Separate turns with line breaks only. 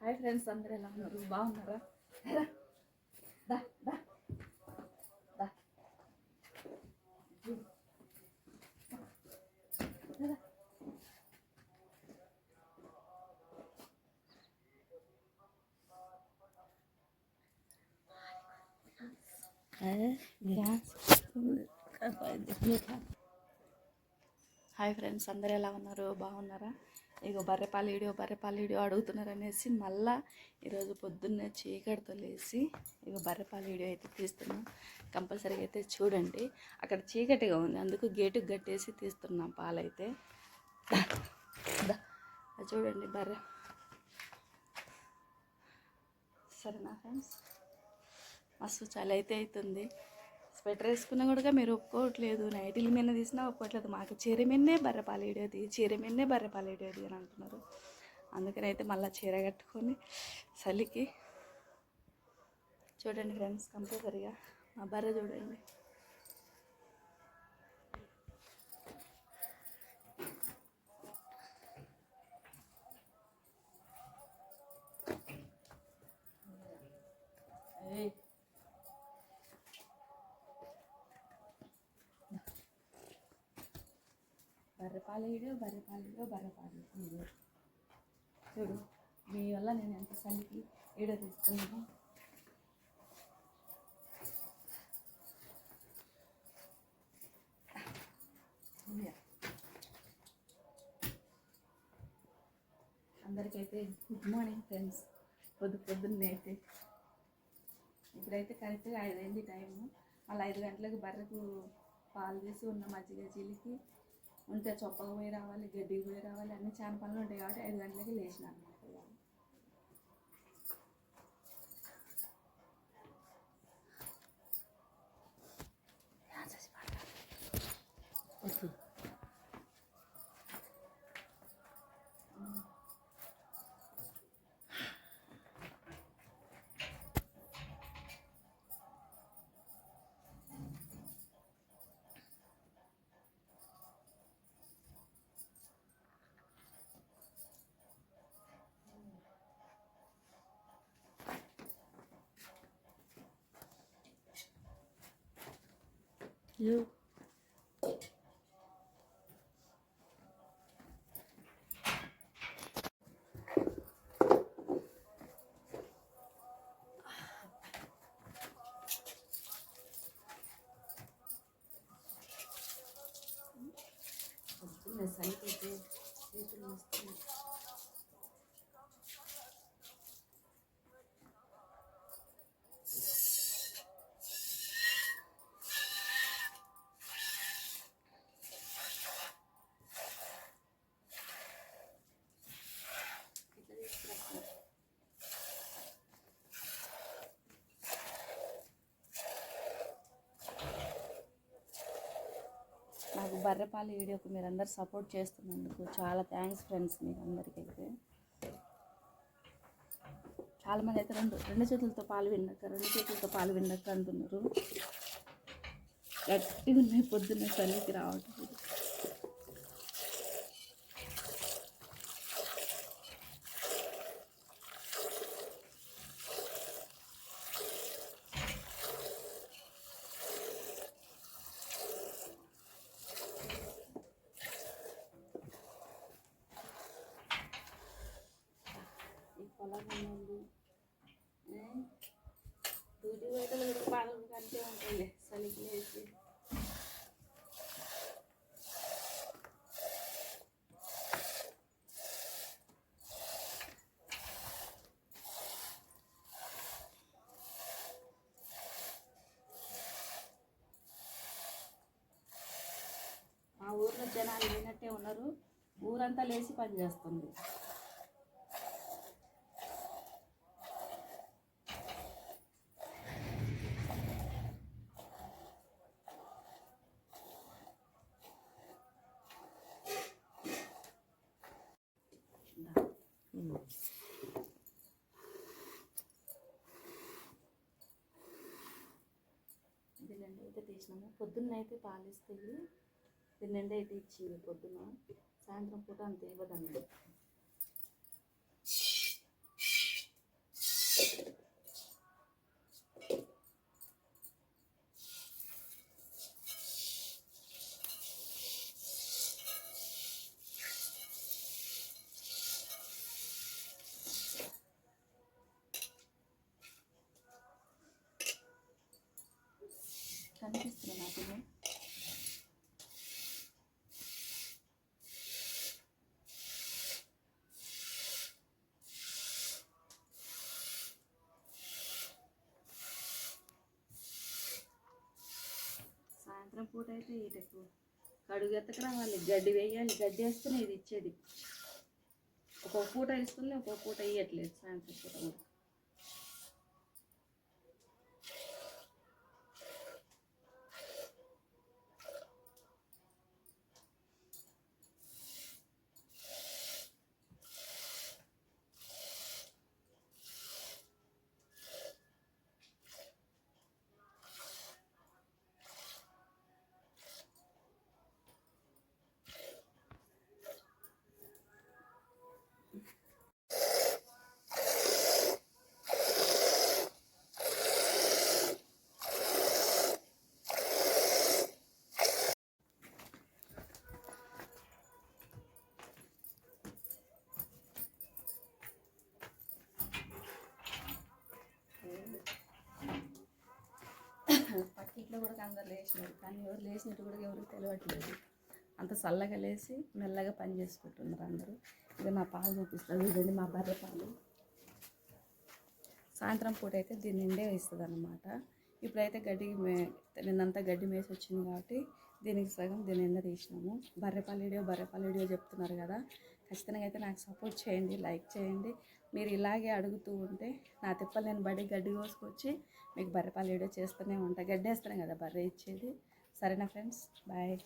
Hi friends అందరూ ఎలా ఉన్నారు బాగున్నారా దా. దా. దా. హాయ్ ఫ్రెండ్స్ అందరూ ఎలా ఉన్నారు బాగున్నారా ఇగో బర్రెపాలు వీడియో బర్రెపాలు అడుగుతున్నారు అనేసి మళ్ళా ఈరోజు పొద్దున్నే చీకటితో లేసి ఇగో బర్రెపాలీడియో అయితే తీస్తున్నాం. కంపల్సరీగా అయితే చూడండి. అక్కడ చీకటిగా ఉంది. అందుకు గేటుకు కట్టేసి తీస్తున్నాం పాలైతే. చూడండి బర్రె. సరేనా ఫ్రెండ్స్? మస్తు చలి అయితే అవుతుంది. స్వెటర్ వేసుకున్నా కూడా మీరు ఒప్పుకోవట్లేదు. నైటీల మీద తీసినా ఒప్పుకోవట్లేదు. మాకు చీర మీదనే బర్రెపాలు ఇడేది చీర మీదనే బర్రెపాలు ఇడేది అని అంటున్నారు. అందుకని అయితే మళ్ళీ చీర కట్టుకొని చలికి చూడండి ఫ్రెండ్స్ కంపల్సరీగా మా బర్రె చూడండి. పాలేయుడు బర్రె పాలేడు బర్రె బర్రెపాలు చూడు మీ వల్ల నేను ఎంత చలికి వీడియో తీసుకున్నాను. అందరికైతే గుడ్ మార్నింగ్ ఫ్రెండ్స్ పొద్దు పొద్దున్నే అయితే. ఇప్పుడైతే కరెక్ట్గా ఐదు టైము. మళ్ళీ ఐదు గంటలకు బర్రెకు పాలు తీసి ఉన్న మజ్జిగ చిలికి ఉంటే చొప్పకు పోయి రావాలి గడ్డికి పోయి రావాలి అన్ని చాలా పనులు ఉంటాయి కాబట్టి ఐదు గంటలకి లేచిన అనమాట lưu Gracias. బర్రెపాలు వీడియోకి మీరు అందరు సపోర్ట్ చేస్తున్నందుకు చాలా థ్యాంక్స్ ఫ్రెండ్స్ మీకు అందరికైతే చాలామంది అయితే రెండు రెండు చేతులతో పాలు విన్నాక రెండు చేతులతో పాలు విన్నాక అంటున్నారు. గట్టిగా ఉన్నాయి పొద్దున్న చలికి రావట్లేదు. డ్యూటీ కూడా బాగా కంటే ఉంటాయిలే చలికి లేచి. మా ఊర్లో జనాలు లేనట్టే ఉన్నారు. ఊరంతా లేచి పని చేస్తుంది. దీనిండి అయితే తీసినాము. పొద్దున్న అయితే పాలిస్తాయి దీనిండి అయితే ఇచ్చింది పొద్దున. సాయంత్రం పూట అంత ఇవ్వదండి. సాయంత్రం పూట అయితే ఈటకు కడుగు ఎత్తకరా రావాలి గడ్డి వేయాలి. గడ్డి వేస్తేనే ఇది ఇచ్చేది. ఒక్కొక్క పూట ఇస్తుంది ఒక్కొక్క పూట ఇవ్వట్లేదు సాయంత్రం పూట కూడా పక్కిట్లో కూడా అందరు లేచినారు. కానీ ఎవరు లేచినట్టు కూడా ఎవరికి తెలియట్లేదు అంత చల్లగా లేచి మెల్లగా పని చేసుకుంటున్నారు అందరూ. ఇది మా పాలు చూపిస్తుంది ఇదండి మా బర్రె పాలు. సాయంత్రం పూట అయితే దీని నిండే ఇస్తుంది అనమాట ఇప్పుడైతే గడ్డి మే నిన్నంతా గడ్డి మేసి వచ్చింది కాబట్టి దీనికి సగం దీని నిండా తీసినాము. బర్రెపాలు వీడియో బర్రెపాలు వీడియో చెప్తున్నారు కదా. ఖచ్చితంగా అయితే నాకు సపోర్ట్ చేయండి లైక్ చేయండి. మీరు ఇలాగే అడుగుతూ ఉంటే నా తిప్పలు నేను బడి గడ్డి కోసుకొచ్చి మీకు బర్రెపాలు ఏడో చేస్తూనే ఉంటా. గడ్డేస్తాను కదా బర్రె ఇచ్చేది. సరేనా ఫ్రెండ్స్? బాయ్.